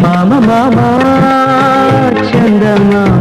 మామ మామ చందమామ.